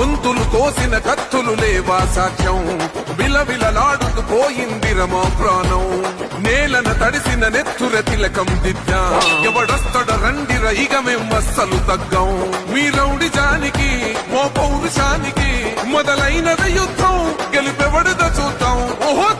గొంతులు కోసిన కత్తులు లేవా సాక్ష్యం? విలవిలలాడుతూ పోయింది రమా ప్రాణం. నేలన తడిసిన నెత్తుర తిలకం దిద్దా. ఎవడొస్తడ రండిర ఇక మేమస్సలు తగ్గం. మీ రౌడి జానికి మో పౌరుషానికి మొదలైనది యుద్ధం. గెలిపెవడద చూద్దాం. ఓహో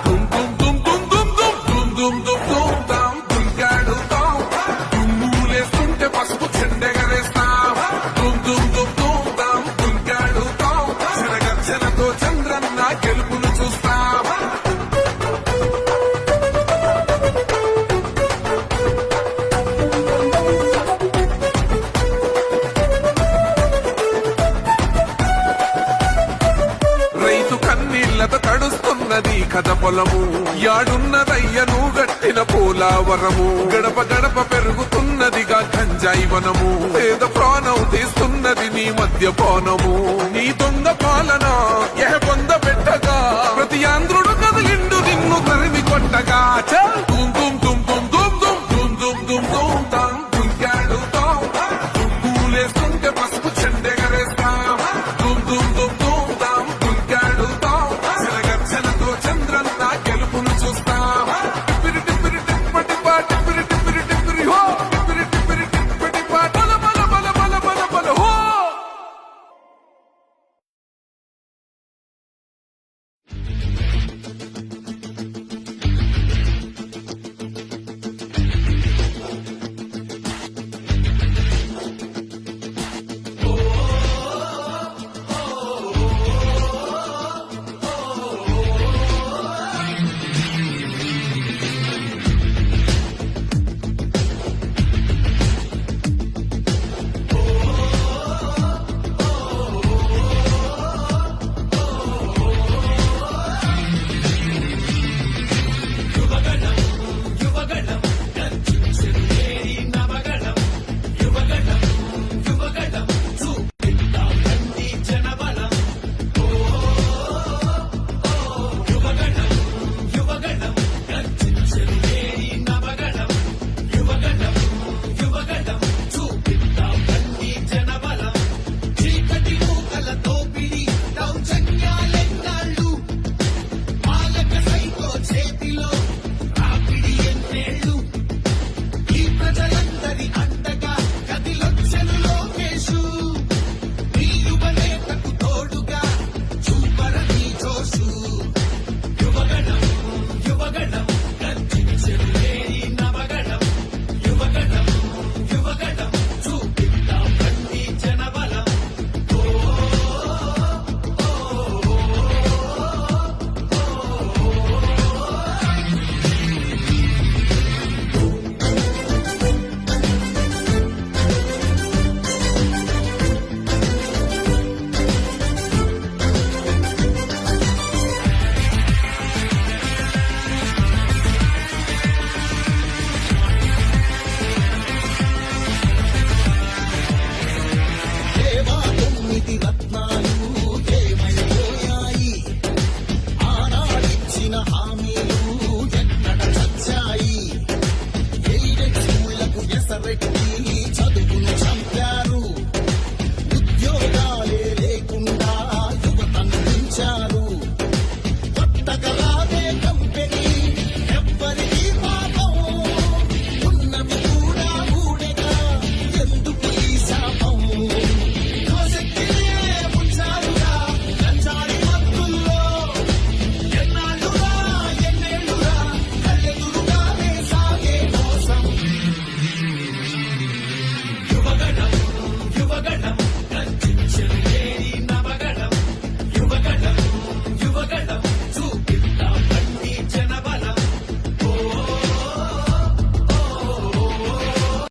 కథ పొలము యాడున్నదయ్యను గట్టిన పోలావరము. గడప గడప పెరుగుతున్నదిగా గంజాయి వనము పేద ప్రాణం తీస్తున్నది నీ మధ్య పానము నీ దొంగ పాలన